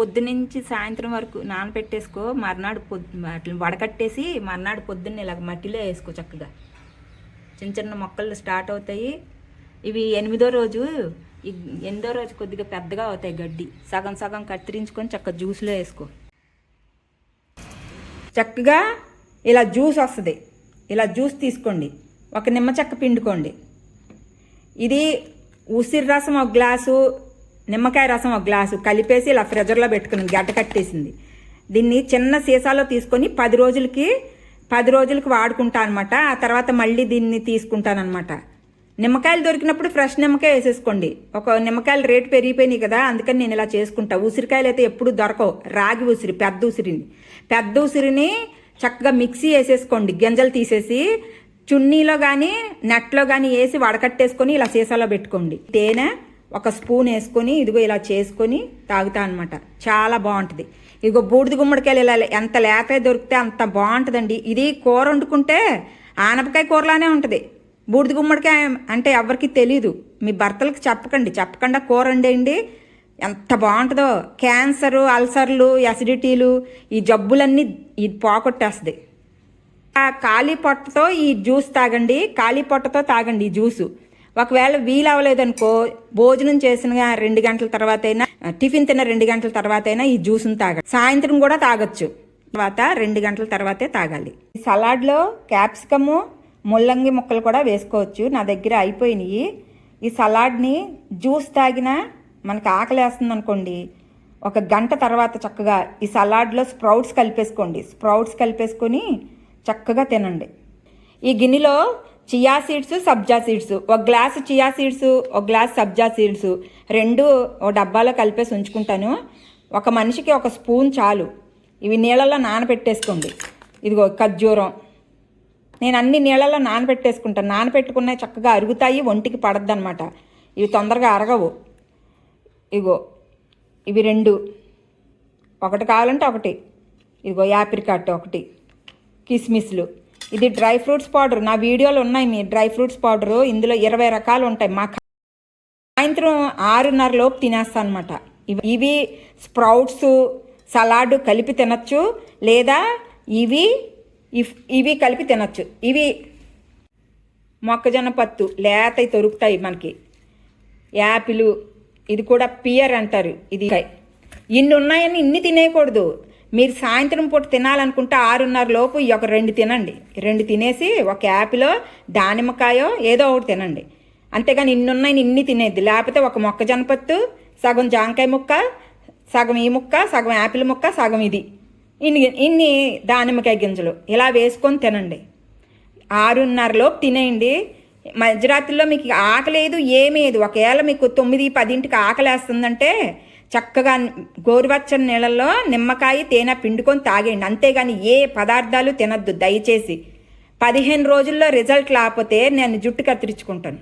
పొద్దునుంచి సాయంత్రం వరకు నానబెట్టేసుకో మర్నాడు పొద్దు వాటిని వడకట్టేసి మర్నాడు పొద్దున్న ఇలా మట్టిలో వేసుకో చక్కగా. చిన్న చిన్న మొక్కలు స్టార్ట్ అవుతాయి. ఇవి ఎనిమిదో రోజు ఈ ఎనిమిదో రోజు కొద్దిగా పెద్దగా అవుతాయి గడ్డి. సగం సగం కత్తిరించుకొని చక్కగా జ్యూస్లో వేసుకో. చక్కగా ఇలా జ్యూస్ వస్తుంది. ఇలా జ్యూస్ తీసుకోండి. ఒక నిమ్మ చెక్క పిండుకోండి. ఇది ఉసిరి రసం ఒక గ్లాసు నిమ్మకాయ రసం ఒక గ్లాసు కలిపేసి ఇలా ఫ్రిజర్లో పెట్టుకుని గడ్డ కట్టేసింది. దీన్ని చిన్న సీసాలో తీసుకొని పది రోజులకి పది రోజులకి వాడుకుంటా అనమాట ఆ తర్వాత మళ్ళీ దీన్ని తీసుకుంటాను నిమ్మకాయలు దొరికినప్పుడు ఫ్రెష్ నిమ్మకాయ వేసేసుకోండి. ఒక నిమ్మకాయలు రేటు పెరిగిపోయినాయి కదా అందుకని నేను ఇలా చేసుకుంటా. ఉసిరికాయలు అయితే ఎప్పుడు దొరకవు. రాగి ఉసిరి పెద్ద ఉసిరిని. పెద్ద ఉసిరిని చక్కగా మిక్సీ వేసేసుకోండి. గింజలు తీసేసి చున్నీలో కానీ నెట్లో కానీ వేసి వడకట్టేసుకొని ఇలా సీసాలో పెట్టుకోండి. తేనె ఒక స్పూన్ వేసుకొని ఇదిగో ఇలా చేసుకొని తాగుతా అనమాట చాలా బాగుంటుంది. ఇదిగో బూడిద గుమ్మడికాయలు ఇలా ఎంత లేత దొరికితే అంత బాగుంటుందండి. ఇది కూర వండుకుంటే ఆనపకాయ కూరలానే ఉంటుంది. బూడిద గుమ్మడికాయ అంటే ఎవరికి తెలీదు. మీ భర్తలకు చెప్పకండి. చెప్పకుండా కూర వండేయండి. ఎంత బాగుంటుందో. క్యాన్సరు అల్సర్లు అసిడిటీలు ఈ జబ్బులన్నీ ఇది పోగొట్టేస్తుంది. ఆ ఖాళీ పొట్టతో ఈ జ్యూస్ తాగండి. ఖాళీ పొట్టతో తాగండి ఈ జ్యూసు. ఒకవేళ వీలు అవ్వలేదనుకో భోజనం చేసిన రెండు గంటల తర్వాత అయినా టిఫిన్ తిన్న రెండు గంటల తర్వాత అయినా ఈ జ్యూస్ని తాగాలి సాయంత్రం కూడా తాగొచ్చు. తర్వాత రెండు గంటల తర్వాతే తాగాలి. ఈ సలాడ్లో క్యాప్సికము ముల్లంగి ముక్కలు కూడా వేసుకోవచ్చు. నా దగ్గర అయిపోయినాయి. ఈ సలాడ్ని జ్యూస్ తాగినా మనకి ఆకలి వేస్తుంది అనుకోండి. ఒక గంట తర్వాత చక్కగా ఈ సలాడ్లో స్ప్రౌట్స్ కలిపేసుకోండి. స్ప్రౌట్స్ కలిపేసుకొని చక్కగా తినండి. ఈ గిన్నెలో చియా సీడ్స్ సబ్జా సీడ్స్ ఒక గ్లాస్ చియా సీడ్స్ ఒక గ్లాస్ సబ్జా సీడ్స్ రెండు ఒక డబ్బాలో కలిపేసి ఉంచుకుంటాను. ఒక మనిషికి ఒక స్పూన్ చాలు. ఇవి నీళ్ళల్లో నానబెట్టేసుకోండి. ఇదిగో ఖర్జూరం. నేను అన్ని నీళ్ళల్లో నానబెట్టేసుకుంటాను. నానబెట్టుకున్నాయి చక్కగా అరుగుతాయి ఒంటికి పడద్దనమాట ఇవి తొందరగా అరగవు. ఇగో ఇవి రెండు. ఒకటి కావాలంటే ఒకటి. ఇదిగో యాప్రికాట్ ఒకటి. కిస్మిస్లు. ఇది డ్రై ఫ్రూట్స్ పౌడర్. నా వీడియోలు ఉన్నాయి మీ డ్రై ఫ్రూట్స్ పౌడరు. ఇందులో ఇరవై రకాలు ఉంటాయి. మా సాయంత్రం ఆరున్నర లోపు తినేస్తాను అనమాట ఇవి ఇవి స్ప్రౌట్స్ సలాడ్ కలిపి తినచ్చు. లేదా ఇవి ఇఫ్- ఇవి కలిపి తినచ్చు. ఇవి మొక్కజొన్న పత్తు లేతవి దొరుకుతాయి మనకి. యాపిల్ ఇది కూడా పియర్ అంటారు. ఇది ఇన్ని ఉన్నాయని ఇన్ని తినేయకూడదు. మీరు సాయంత్రం పూట తినాలనుకుంటే ఆరున్నర లోపు ఈ ఒక రెండు తినండి. రెండు తినేసి ఒక యాపిలో దానిమ్మకాయో ఏదో ఒకటి తినండి. అంతేగాని ఇన్నున్నాయి ఇన్ని తినేది. లేకపోతే ఒక మొక్క పత్తు సగం జాంకాయ ముక్క సగం ఈ ముక్క సగం యాపిల్ ముక్క సగం ఇది. ఇన్ని ఇన్ని దానిమ్మకాయ గింజలు. ఇలా వేసుకొని తినండి. ఆరున్నరలోపు తినేయండి. మధ్యరాత్రిలో మీకు ఆకలేదు ఏమేది ఒకవేళ మీకు తొమ్మిది పదింటికి ఆకలేస్తుందంటే చక్కగా గోరువెచ్చని నీళ్ళల్లో నిమ్మకాయ తేనె పిండుకొని తాగేయండి. అంతేగాని ఏ పదార్థాలు తినద్దు. దయచేసి పదిహేను రోజుల్లో రిజల్ట్ లేకపోతే నేను జుట్టు కత్తిరించుకుంటాను